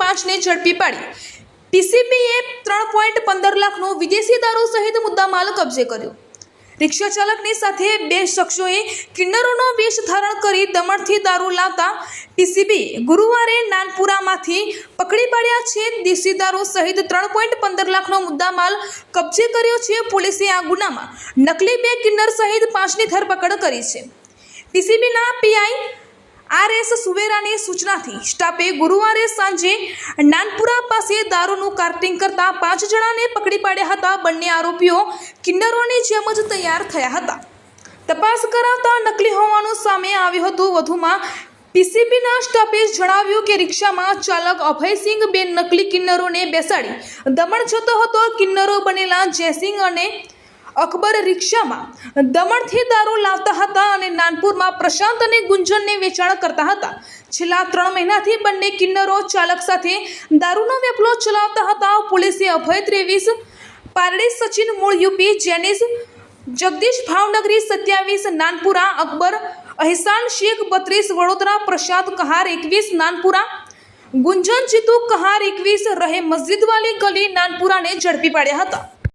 પાંચને ઝડપી પાડી. ટીસીબીએ ત્રણ પોઈન્ટ પંદર લાખનો વિદેશી દારૂ સહિત મુદ્દામાલ કબજે કર્યો. રિક્ષા ચાલકની સાથે બે શખ્સોએ કિન્નરોનો વેશ ધારણ કરી દમણથી દારૂ લાવતા ટીસીબી ગુરુવારે નાનપુરામાંથી પકડી પાડ્યા છે. દેશી દારૂ સહિત ત્રણ પોઈન્ટ પંદર લાખનો મુદ્દામાલ કબજે કર્યો છે. પોલીસે આ ગુનામાં નકલી બે કિન્નર સહિત પાંચની ધરપકડ કરી છે. ટીસીબીના પીઆઈ આર એસ સુવેરાની સૂચનાથી સ્ટાફે ગુરુવારે સાંજે નાનપુરા પાસે દારૂનું કાર્ટિંગ કરતા પાંચ જણાને પકડી પાડ્યા હતા. બંને આરોપીઓ કિન્નરોની જેમ જ તૈયાર થયા હતા. તપાસ કરાવતા નકલી હોવાનું સામે આવ્યું હતું. વધુમાં પીસીબીના સ્ટાફે જણાવ્યું કે રિક્ષામાં ચાલક અભયસિંહ બે નકલી કિન્નરોને બેસાડી દમણ જતો હતો. કિન્નરો બનેલા જયસિંહ અને અકબર રિક્ષામાં દમણથી દારૂ લાવતા હતા અને નાનપુરમાં પ્રશાંત અને ગુંજનને વેચાણ કરતા હતા. છેલ્લા ત્રણ મહિનાથી બંને કિન્નરો ચાલક સાથે દારૂનો વેપલો ચલાવતા હતા. પોલીસે અભય ત્રેવીસ, પારડી સચિન મૂળ યુપી, જેનિસ, જગદીશ ભાવનગરી સત્યાવીસ, નાનપુરા અકબર, અહેસાન શેખ બત્રીસ, વડોદરા પ્રશાંત કહાર એકવીસ, નાનપુરા ગુંજન જીતુ કહાર એકવીસ, રહે મસ્જિદવાલી ગલી નાનપુરાને ઝડપી પાડ્યા હતા.